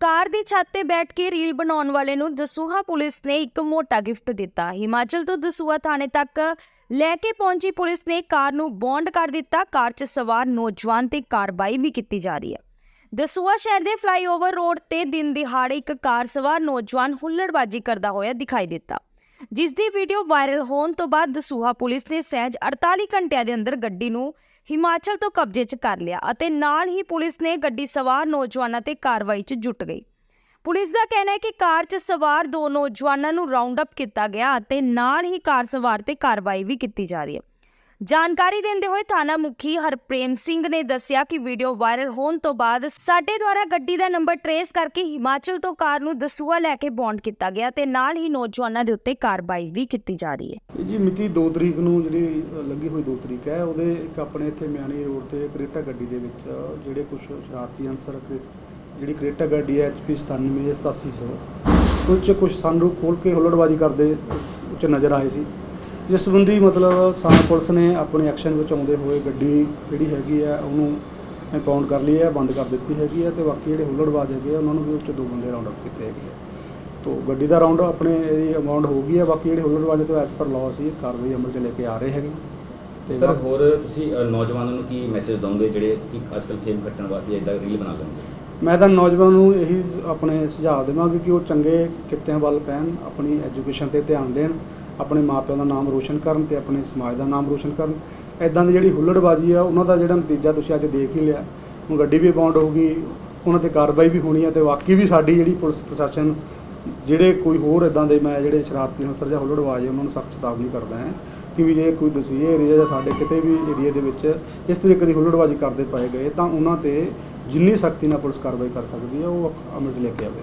ਕਾਰ ਦੀ ਛੱਤ ਤੇ ਬੈਠ ਕੇ ਰੀਲ ਬਣਾਉਣ ਵਾਲੇ ਨੂੰ ਦਸੂਹਾ ਪੁਲਿਸ ਨੇ ਇੱਕ ਮੋਟਾ ਗਿਫਟ ਦਿੱਤਾ। ਹਿਮਾਚਲ ਤੋਂ ਦਸੂਹਾ ਥਾਣੇ ਤੱਕ ਲੈ ਕੇ ਪਹੁੰਚੀ ਪੁਲਿਸ ਨੇ ਕਾਰ ਨੂੰ ਬੌਂਡ ਕਰ ਦਿੱਤਾ। ਕਾਰ 'ਚ ਸਵਾਰ ਨੌਜਵਾਨ ਤੇ ਕਾਰਵਾਈ ਵੀ ਕੀਤੀ ਜਾ ਰਹੀ ਹੈ। ਦਸੂਹਾ ਸ਼ਹਿਰ ਦੇ ਫਲਾਈਓਵਰ ਰੋਡ ਤੇ ਦਿਨ ਦਿਹਾੜੇ ਇੱਕ ਕਾਰ ਸਵਾਰ ਨੌਜਵਾਨ ਹੁੱਲੜਬਾਜੀ ਕਰਦਾ ਹੋਇਆ ਦਿਖਾਈ ਦਿੱਤਾ। ਜਿਸ ਦੀ ਵੀਡੀਓ ਵਾਇਰਲ ਹੋਣ ਤੋਂ ਬਾਅਦ ਦਸੂਹਾ ਪੁਲਿਸ ਨੇ ਸਹਿਜ 48 ਘੰਟਿਆਂ ਦੇ ਅੰਦਰ ਗੱਡੀ ਨੂੰ ਹਿਮਾਚਲ ਤੋਂ ਕਬਜ਼ੇ 'ਚ ਕਰ ਲਿਆ ਅਤੇ ਨਾਲ ਹੀ ਪੁਲਿਸ ਨੇ ਗੱਡੀ ਸਵਾਰ ਨੌਜਵਾਨਾਂ ਤੇ ਕਾਰਵਾਈ 'ਚ ਜੁਟ ਗਈ। ਪੁਲਿਸ ਦਾ ਕਹਿਣਾ ਹੈ ਕਿ ਕਾਰ 'ਚ ਸਵਾਰ ਦੋ ਨੌਜਵਾਨਾਂ ਨੂੰ ਰਾਉਂਡ ਅਪ ਕੀਤਾ ਗਿਆ ਅਤੇ ਨਾਲ ਹੀ ਕਾਰ ਸਵਾਰ ਤੇ ਕਾਰਵਾਈ ਵੀ ਕੀਤੀ ਜਾ ਰਹੀ ਹੈ। ਜਾਣਕਾਰੀ ਦਿੰਦੇ ਹੋਏ ਥਾਣਾ ਮੁਖੀ ਹਰਪ੍ਰੇਮ ਸਿੰਘ ਨੇ ਦੱਸਿਆ ਕਿ ਵੀਡੀਓ ਵਾਇਰਲ ਹੋਣ ਤੋਂ ਬਾਅਦ ਸਾਡੇ ਦੁਆਰਾ ਗੱਡੀ ਦਾ ਨੰਬਰ ਟਰੇਸ ਕਰਕੇ ਹਿਮਾਚਲ ਤੋਂ ਕਾਰ ਨੂੰ ਦਸੂਆ ਲੈ ਕੇ ਬੌਂਡ ਕੀਤਾ ਗਿਆ ਤੇ ਨਾਲ ਹੀ ਨੌਜਵਾਨਾਂ ਦੇ ਉੱਤੇ ਕਾਰਵਾਈ ਵੀ ਕੀਤੀ ਜਾ ਰਹੀ ਹੈ। ਇਹ ਜੀ ਮਿਤੀ 2 ਤਰੀਕ ਨੂੰ ਜਿਹੜੀ ਅ, ਲੱਗੀ ਹੋਈ 2 ਤਰੀਕ ਹੈ ਉਹਦੇ ਇੱਕ ਆਪਣੇ ਇੱਥੇ ਮਿਆਣੀ ਰੋਡ ਤੇ ਕਰੇਟਾ ਗੱਡੀ ਦੇ ਵਿੱਚ ਅ, ਜਿਹੜੇ ਕੁਝ ਸ਼ਰਾਰਤੀ ਅਨਸਰ ਕਰੇ- ਜਿਹੜੀ ਕਰੇਟਾ ਗੱਡੀ ਹੈ HP 97 8700 ਕੁਝ ਕੁਝ ਸਾਨੂੰ ਖੋਲ ਕੇ ਹੁੱਲੜਬਾਜ਼ੀ ਕਰਦੇ ਉੱਚ ਨਜ਼ਰ ਆਏ ਸੀ। ਜਿਸ ਸੰਬੰਧੀ ਮਤਲਬ ਸਾਨ ਪੁਲਿਸ ਨੇ ਆਪਣੇ ਐਕਸ਼ਨ ਵਿੱਚ ਆਉਂਦੇ ਹੋਏ ਗੱਡੀ ਜਿਹੜੀ ਹੈਗੀ ਹੈ ਉਹਨੂੰ ਇੰਪਾਊਂਡ ਕਰ ਲਈ ਹੈ ਬੰਦ ਕਰ ਦਿੱਤੀ ਹੈਗੀ ਹੈ ਤੇ ਬਾਕੀ ਜਿਹੜੇ ਹੁੱਲੜਬਾਜ਼ ਹੈਗੇ ਆ ਉਹਨਾਂ ਨੂੰ ਵੀ ਉੱਚ ਦੋ ਬੰਦੇ ਰਾਉਂਡ ਅਪ ਕੀਤੇ ਹੈਗੇ ਆ। ਤੋ ਗੱਡੀ ਦਾ ਰਾਉਂਡ ਆਪਣੇ ਇਹਦੀ ਅਮਾਉਂਟ ਹੋ ਗਈ ਹੈ ਬਾਕੀ ਜਿਹੜੇ ਹੁੱਲੜਬਾਜ਼ ਤੋਂ ਐਸ ਪਰ ਲਾਅ ਸੀ ਕਾਰਵਾਈ ਅਮਲ ਚ ਲੈ ਕੇ ਆ ਰਹੇ ਹੈਗੇ। ਤੇ ਸਰ ਹੋਰ ਤੁਸੀਂ ਅ, ਨੌਜਵਾਨਾਂ ਨੂੰ ਕੀ ਮੈਸੇਜ ਦਵੋਗੇ ਜਿਹੜੇ ਕਿ ਅੱਜਕੱਲ ਫੇਮ ਖੱਟਣ ਵਾਸਤੇ ਇਦਾਂ ਰੀਲ ਬਣਾ ਲੈਂਦੇ ਮੈਂ ਤਾਂ ਨੌਜਵਾਨ ਨੂੰ ਇਹੀ ਆਪਣੇ ਸੁਝਾਅ ਦੇਵਾਂਗਾ ਕਿ ਉਹ ਚੰਗੇ ਕਿੱਤਿਆਂ ਵੱਲ ਪੈਣ ਆਪਣੀ ਐਜੂਕੇਸ਼ਨ ਤੇ ਧਿਆਨ ਦੇਣ। ਆਪਣੇ ਮਾਪਿਆਂ ਦਾ ਨਾਮ ਰੋਸ਼ਨ ਕਰਨ ਤੇ ਆਪਣੇ ਸਮਾਜ ਦਾ ਨਾਮ ਰੋਸ਼ਨ ਕਰਨ। ਐਦਾਂ ਦੀ ਜਿਹੜੀ ਹੁੱਲੜਬਾਜ਼ੀ ਆ, ਉਹਨਾਂ ਦਾ ਜਿਹੜਾ ਨਤੀਜਾ ਤੁਸੀਂ ਅੱਜ ਦੇਖ ਹੀ ਲਿਆ। ਹੁਣ ਗੱਡੀ ਵੀ ਬਾਉਂਡ ਹੋਊਗੀ ਉਹਨਾਂ ਤੇ ਕਾਰਵਾਈ ਵੀ ਹੋਣੀ ਹੈ ਤੇ ਬਾਕੀ ਵੀ ਸਾਡੀ ਜਿਹੜੀ ਪੁਲਿਸ ਪ੍ਰਸ਼ਾਸਨ, ਜਿਹੜੇ ਕੋਈ ਹੋਰ ਇਦਾਂ ਦੇ ਮੈਂ ਜਿਹੜੇ ਸ਼ਰਾਰਤੀ ਅਨਸਰ ਜਾਂ ਹੁੱਲੜਬਾਜ਼ ਹੈ ਉਹਨਾਂ ਨੂੰ ਸਖਤ ਚੇਤਾਵਨੀ ਕਰਦਾ ਹੈ ਕਿ ਵੀ ਜੇ ਕੋਈ ਦਸੂਏ ਏਰੀਆ ਜਾਂ ਸਾਡੇ ਕਿਤੇ ਵੀ ਏਰੀਆ ਦੇ ਵਿੱਚ ਇਸ ਤਰੀਕੇ ਦੀ ਹੁੱਲੜਬਾਜ਼ੀ ਕਰਦੇ ਪਾਏ ਗਏ, ਤਾਂ ਉਹਨਾਂ ਤੇ ਜਿੰਨੀ ਸਖਤੀ ਨਾਲ ਪੁਲਿਸ ਕਾਰਵਾਈ ਕਰ ਸਕਦੀ ਹੈ ਉਹ ਅਮਲ 'ਚ ਲੈ ਕੇ ਆਵੇ।